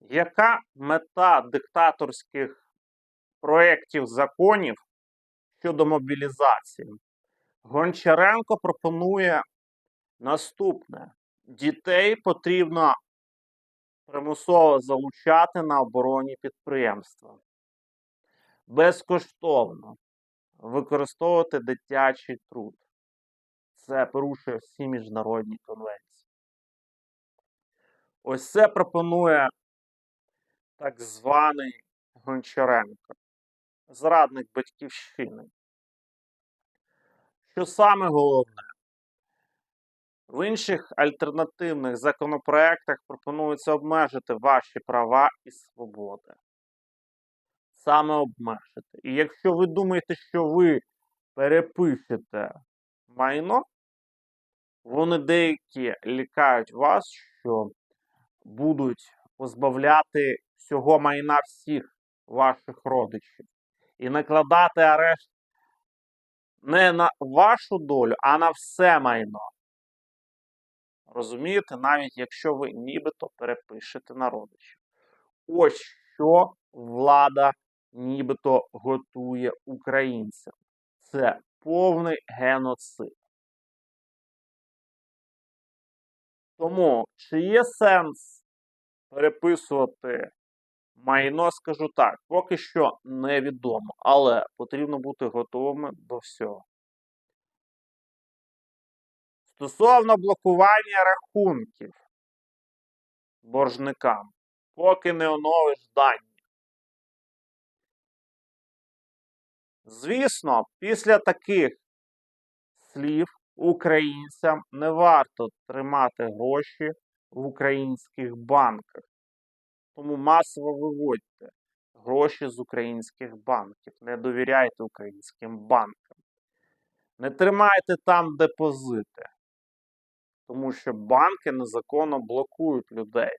Яка мета диктаторських проєктів законів щодо мобілізації? Гончаренко пропонує наступне: дітей потрібно примусово залучати на оборонні підприємства. Безкоштовно використовувати дитячий труд. Це порушує всі міжнародні конвенції. Ось це пропонує так званий Гончаренко, зрадник батьківщини. Що саме головне, в інших альтернативних законопроектах пропонується обмежити ваші права і свободи. Саме обмежити. І якщо ви думаєте, що ви перепишете майно, вони деякі лікають вас, що будуть позбавляти всього майна всіх ваших родичів і накладати арешт не на вашу долю, а на все майно. Розумієте, навіть якщо ви нібито перепишете на родичів. Ось що влада нібито готує українцям. Це повний геноцид. Тому чи є сенс переписувати майно, скажу так, поки що невідомо, але потрібно бути готовими до всього. Стосовно блокування рахунків боржникам, поки не оновиш дані. Звісно, після таких слів українцям не варто тримати гроші в українських банках. Тому масово виводьте гроші з українських банків. Не довіряйте українським банкам. Не тримайте там депозити, тому що банки незаконно блокують людей,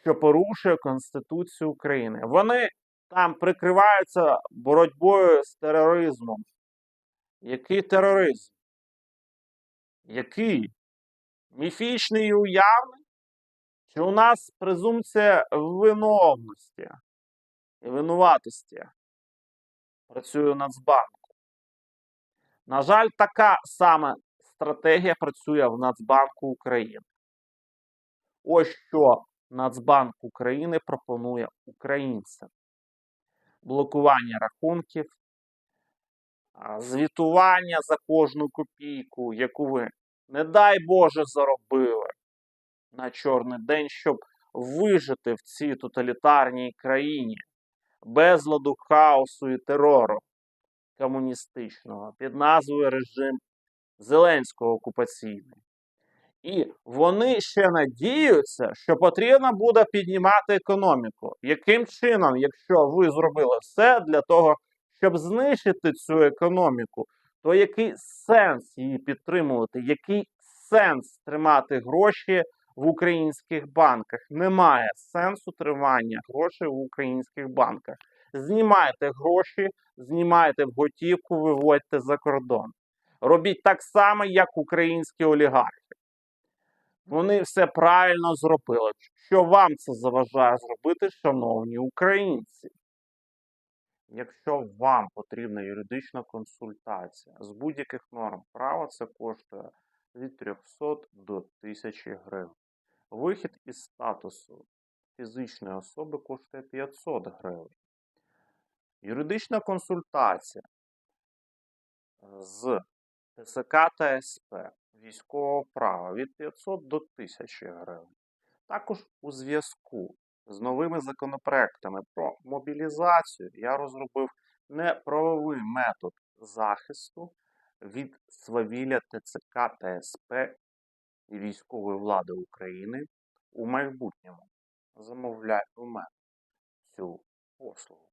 що порушує Конституцію України. Вони там прикриваються боротьбою з тероризмом. Який тероризм? Який? Міфічний і уявний? Чи у нас презумпція виновності і винуватості працює Нацбанку? На жаль, така сама стратегія працює в Нацбанку України. Ось що Нацбанк України пропонує українцям: блокування рахунків, звітування за кожну копійку, яку ви, не дай Боже, заробили на чорний день, щоб вижити в цій тоталітарній країні безладу, хаосу і терору комуністичного під назвою режим Зеленського окупаційний. І вони ще надіються, що потрібно буде піднімати економіку. Яким чином, якщо ви зробили все для того, щоб знищити цю економіку, то який сенс її підтримувати? Який сенс тримати гроші в українських банках? Немає сенсу тримання грошей в українських банках. Знімайте гроші, знімайте в готівку, виводьте за кордон. Робіть так само, як українські олігархи. Вони все правильно зробили. Що вам це заважає зробити, шановні українці? Якщо вам потрібна юридична консультація з будь-яких норм права, це коштує від 300 до 1000 гривень. Вихід із статусу фізичної особи коштує 500 гривень. Юридична консультація з ТСК та СП військового права від 500 до 1000 гривень. Також у зв'язку з новими законопроектами про мобілізацію я розробив неправовий метод захисту від свавілля ТЦК та СП і військової влади України у майбутньому. Замовляй у мене цю послугу.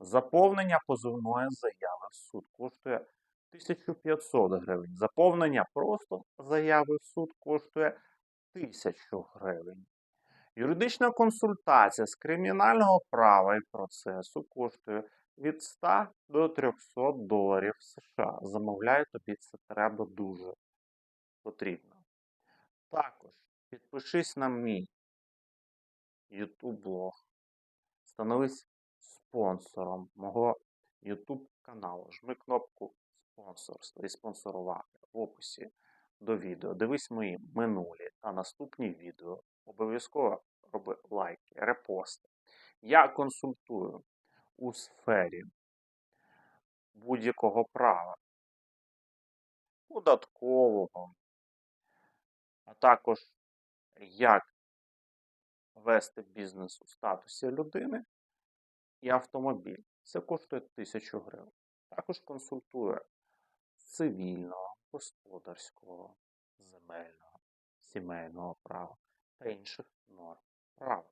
Заповнення позовної заяви в суд коштує 1500 гривень. Заповнення просто заяви в суд коштує 1000 гривень. Юридична консультація з кримінального права і процесу коштує від 100 до 300 доларів США. Замовляю тобі це треба дуже потрібно. Також підпишись на мій YouTube блог. Становись спонсором мого YouTube каналу. Жми кнопку спонсорство і спонсорувати в описі до відео. Дивись мої минулі та наступні відео. Обов'язково роби лайки, репости. Я консультую у сфері будь-якого права, податкового, а також як вести бізнес у статусі людини і автомобіль. Це коштує 1000 гривень. Також консультує цивільного, господарського, земельного, сімейного права та інших норм права.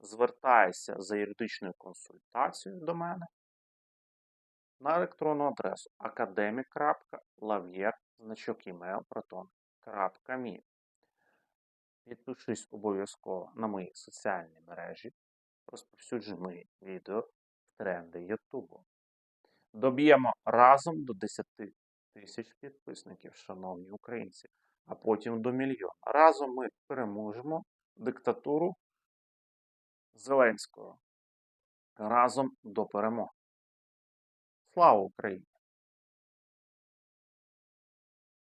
Звертайся за юридичною консультацією до мене на електронну адресу academic.lavier значок email proton.me Підпишись обов'язково на мої соціальні мережі, розповсюджуй мої відео в тренди Ютубу. Доб'ємо разом до 10 тисяч підписників, шановні українці, а потім до мільйона. Разом ми переможемо диктатуру Зеленського. Разом до перемоги. Слава Україні!